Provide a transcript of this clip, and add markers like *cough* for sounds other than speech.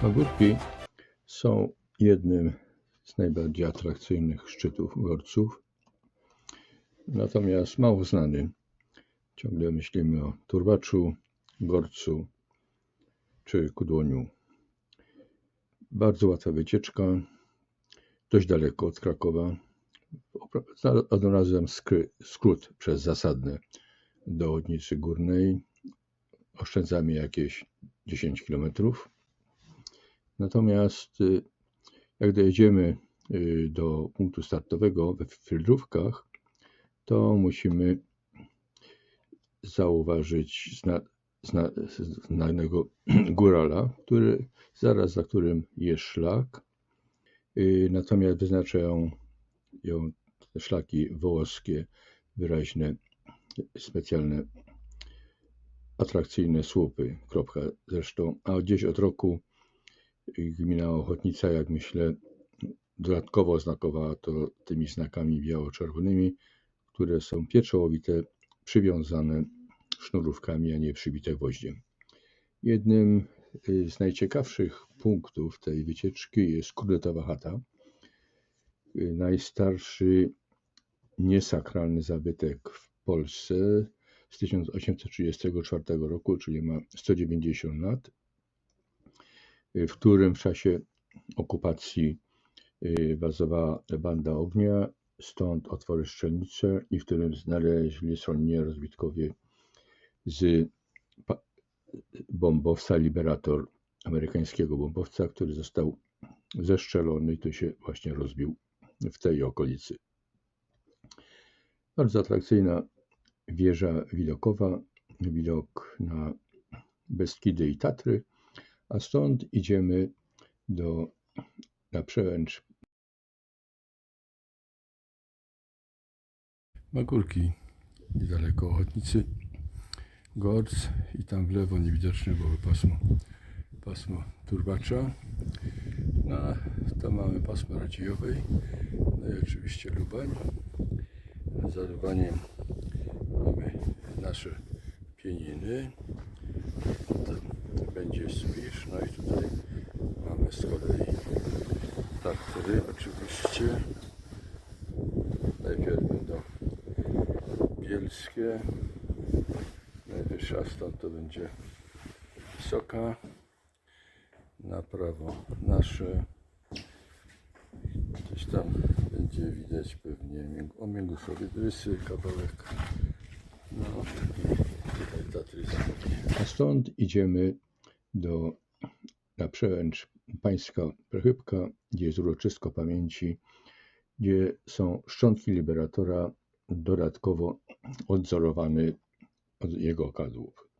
Pagórki są jednym z najbardziej atrakcyjnych szczytów Gorców, natomiast mało znany. Ciągle myślimy o Turbaczu, Gorcu czy Kudłoniu. Bardzo łatwa wycieczka, dość daleko od Krakowa. Odnalazłem skrót przez Zasadne do Łodnicy Górnej. Oszczędzamy jakieś 10 kilometrów. Natomiast y, jak dojedziemy y, do punktu startowego we Frydrówkach, to musimy zauważyć zna, zna, znanego *clears throat* górala, który, zaraz za którym jest szlak. Y, Natomiast wyznaczają ją szlaki wołoskie, wyraźne, specjalne, atrakcyjne słupy. Kropka zresztą. A gdzieś od roku gmina Ochotnica, jak myślę, dodatkowo oznakowała to tymi znakami biało-czerwonymi, które są pieczołowite, przywiązane sznurówkami, a nie przybite gwoździem. Jednym y, z najciekawszych punktów tej wycieczki jest Kurdetowa chata. Y, Najstarszy niesakralny zabytek w Polsce z 1834 roku, czyli ma 190 lat, w którym w czasie okupacji y, bazowała banda ognia, stąd otwory strzelnicze i w którym znaleźli schronienie rozbitkowie z bombowca Liberator, amerykańskiego bombowca, który został zestrzelony i to się właśnie rozbił w tej okolicy. Bardzo atrakcyjna wieża widokowa, widok na Beskidy i Tatry, a stąd idziemy do, na przełęcz Magórki, niedaleko Ochotnicy, Gorc i tam w lewo niewidoczne było pasmo, pasmo Turbacza. No, to mamy pasmo Radziejowej, no i oczywiście Lubań. Za Lubaniem mamy nasze pieniny. To będzie Spisz, no i tutaj mamy z kolei Tartry oczywiście. Najpierw będą bielskie. Najwyższa stąd to będzie wysoka. Na prawo nasze. Gdzieś tam będzie widać pewnie o Mięguszowie Drysy, kawałek. No A stąd idziemy do, na przełęcz Pańska Przechybka, gdzie jest uroczysko pamięci, gdzie są szczątki Liberatora dodatkowo odzorowany od jego okazłów.